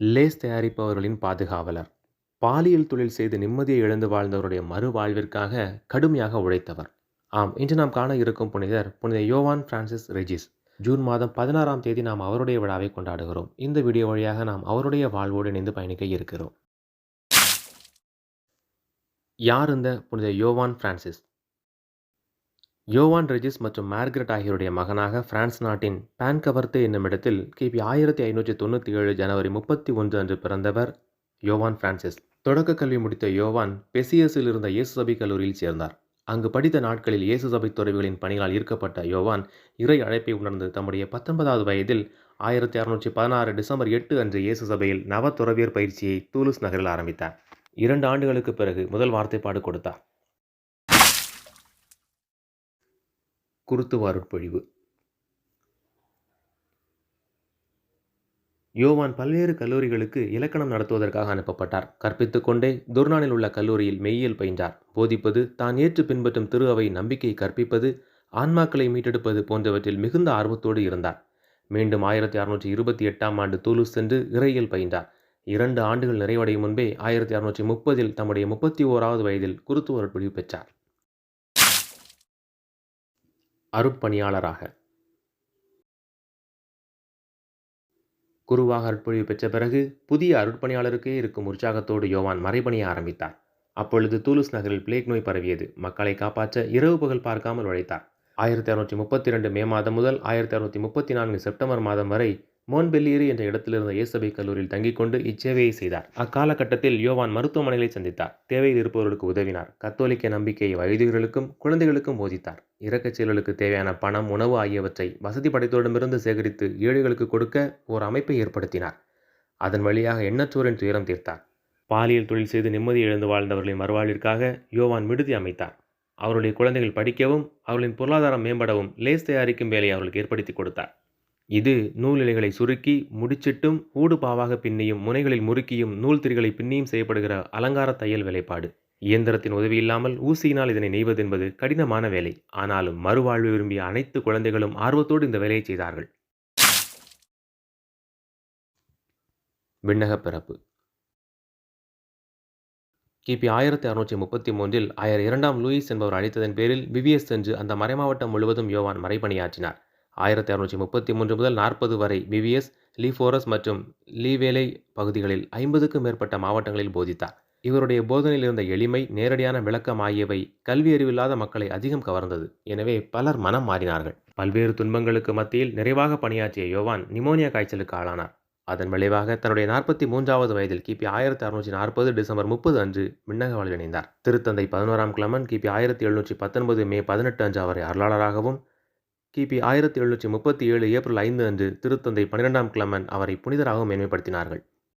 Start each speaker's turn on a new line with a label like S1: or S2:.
S1: Lace தயாரிப்பவர்களின் பாதுகாவலர். பாலியல் தொழில் செய்து நிம்மதியை இழந்து வாழ்ந்தவருடைய மறுவாழ்விற்காக கடுமையாக உழைத்தவர். ஆம் இன்று நாம் காண இருக்கும் புனிதர் புனித யோவான் பிரான்சிஸ் ரெஜிஸ். ஜூன் மாதம் பதினாறாம் தேதி நாம் அவருடைய விழாவை கொண்டாடுகிறோம். இந்த வீடியோ வழியாக நாம் அவருடைய வாழ்வோடு இணைந்து பயணிக்க இருக்கிறோம். யார் இந்த புனித யோவான் பிரான்சிஸ்? யோவான் ரெஜிஸ் மற்றும் மார்கரெட் ஆகியோருடைய மகனாக பிரான்ஸ் நாட்டின் பான்கவர்த்தே என்னும் இடத்தில் கிபி ஆயிரத்தி ஐநூற்றி தொண்ணூற்றி ஏழு ஜனவரி முப்பத்தி ஒன்று அன்று பிறந்தவர் யோவான் பிரான்சிஸ். தொடக்க கல்வி முடித்த யோவான் பெசியஸில் இருந்த இயேசு சபை கல்லூரியில் சேர்ந்தார். அங்கு படித்த நாட்களில் இயேசு சபை துறவிகளின் பணியால் ஈர்க்கப்பட்ட யோவான் இறை அழைப்பை உணர்ந்து தம்முடைய பத்தொன்பதாவது வயதில் ஆயிரத்தி அறுநூற்றி பதினாறு டிசம்பர் எட்டு அன்று இயேசு சபையில் நவ துறவியர் பயிற்சியை தூலுஸ் நகரில் ஆரம்பித்தார். இரண்டு ஆண்டுகளுக்கு பிறகு முதல் வார்த்தைப்பாடு கொடுத்தார். குருத்துவ அருட்பொழிவு யோவான் பல்வேறு கல்லூரிகளுக்கு இலக்கணம் நடத்துவதற்காக அனுப்பப்பட்டார். கற்பித்துக்கொண்டே துர்னானில் உள்ள கல்லூரியில் மெய்யியல் பயின்றார். போதிப்பது தான் ஏற்று பின்பற்றும் திரு அவை நம்பிக்கை கற்பிப்பது ஆன்மாக்களை மீட்டெடுப்பது போன்றவற்றில் மிகுந்த ஆர்வத்தோடு இருந்தார். மீண்டும் ஆயிரத்தி அறுநூற்றி இருபத்தி எட்டாம் ஆண்டு தூலூஸ் சென்று இறையியல் பயின்றார். இரண்டு ஆண்டுகள் நிறைவடையும் முன்பே ஆயிரத்தி அறுநூற்றி முப்பதில் தம்முடைய முப்பத்தி ஓராவது வயதில் குருத்துவருட்பொழிவு பெற்றார். அருட்பணியாளராக. குருவாக அருட்பொழிவு பெற்ற பிறகு புதிய அருட்பணியாளருக்கே இருக்கும் உற்சாகத்தோடு யோவான் மறைபணிய ஆரம்பித்தார். அப்பொழுது தூலுஸ் நகரில் பிளேக் நோய் பரவியது. மக்களை காப்பாற்ற இரவு பகல் பார்க்காமல் உழைத்தார். ஆயிரத்தி அறுநூற்றி முப்பத்தி ரெண்டு மே மாதம் முதல் ஆயிரத்தி அறுநூற்றி முப்பத்தி நான்கு செப்டம்பர் மாதம் வரை மோன்பெல்லியரி என்ற இடத்திலிருந்த இயேசபை கல்லூரியில் தங்கிக் கொண்டு இச்சேவையை செய்தார். அக்காலகட்டத்தில் யோவான் மருத்துவமனைகளை சந்தித்தார். தேவையில் இருப்பவர்களுக்கு உதவினார். கத்தோலிக்க நம்பிக்கையை வயதுகளுக்கும் குழந்தைகளுக்கும் போதித்தார். இறக்கச் செயல்களுக்கு தேவையான பணம் உணவு ஆகியவற்றை வசதி படைத்தோரிடமிருந்து சேகரித்து ஏழைகளுக்கு கொடுக்க ஓர் அமைப்பை ஏற்படுத்தினார். அதன் வழியாக எண்ணற்றோரின் துயரம் தீர்த்தார். பாலியல் தொழில் செய்து நிம்மதி இழந்து வாழ்ந்தவர்களின் மறுவாழ்விற்காக யோவான் விடுதி அமைத்தார். அவருடைய குழந்தைகள் படிக்கவும் அவர்களின் பொருளாதாரம் மேம்படவும் லேஸ் தயாரிக்கும் வேலையை அவர்களுக்கு ஏற்படுத்தி கொடுத்தார். இது நூல் இலைகளை சுருக்கி முடிச்சிட்டும் ஊடு பாவாக பின்னியும் முனைகளில் முறுக்கியும் நூல் திரிகளை பின்னியும் செய்யப்படுகிற அலங்கார தையல் வேலைப்பாடு. இயந்திரத்தின் உதவி இல்லாமல் ஊசியினால் இதனை நெய்வது என்பது கடினமான வேலை. ஆனாலும் மறுவாழ்வு விரும்பிய அனைத்து குழந்தைகளும் ஆர்வத்தோடு இந்த வேலையை செய்தார்கள். விண்ணக பிறப்பு. கிபி ஆயிரத்தி அறுநூற்றி முப்பத்தி மூன்றில் ஆயர் இரண்டாம் லூயிஸ் என்பவர் அழைத்ததன் பேரில் விவிஎஸ் சென்று அந்த மறைமாவட்டம் முழுவதும் யோவான் மறைபணியாற்றினார். ஆயிரத்தி அறுநூற்றி முப்பத்தி மூன்று முதல் நாற்பது வரை பிவிஎஸ் லீஃபோரஸ் மற்றும் லீவேலை பகுதிகளில் ஐம்பதுக்கும் மேற்பட்ட மாவட்டங்களில் போதித்தார். இவருடைய போதனையில் இருந்த எளிமை நேரடியான விளக்கம் ஆகியவை கல்வி அறிவில்லாத மக்களை அதிகம் கவர்ந்தது. எனவே பலர் மனம் மாறினார்கள். பல்வேறு துன்பங்களுக்கு மத்தியில் நிறைவாக பணியாற்றிய யோவான் நிமோனியா காய்ச்சலுக்கு ஆளானார். அதன் விளைவாக தன்னுடைய நாற்பத்தி மூன்றாவது வயதில் கிபி ஆயிரத்தி அறுநூற்றி நாற்பது டிசம்பர் முப்பது அன்று மின்னக வாழ்வில் இணைந்தார் திருத்தந்தை பதினோராம் கிழமன் கிபி ஆயிரத்தி எழுநூற்றி பத்தொன்பது மே பதினெட்டு அன்று அவரை அருளாளராகவும் கிபி ஆயிரத்தி எழுநூற்றி முப்பத்தி ஏழு ஏப்ரல் ஐந்து அன்று திருத்தந்தை பன்னிரெண்டாம் கிழமன் அவரை புனிதராகவும் மேன்மைப்படுத்தினார்கள்.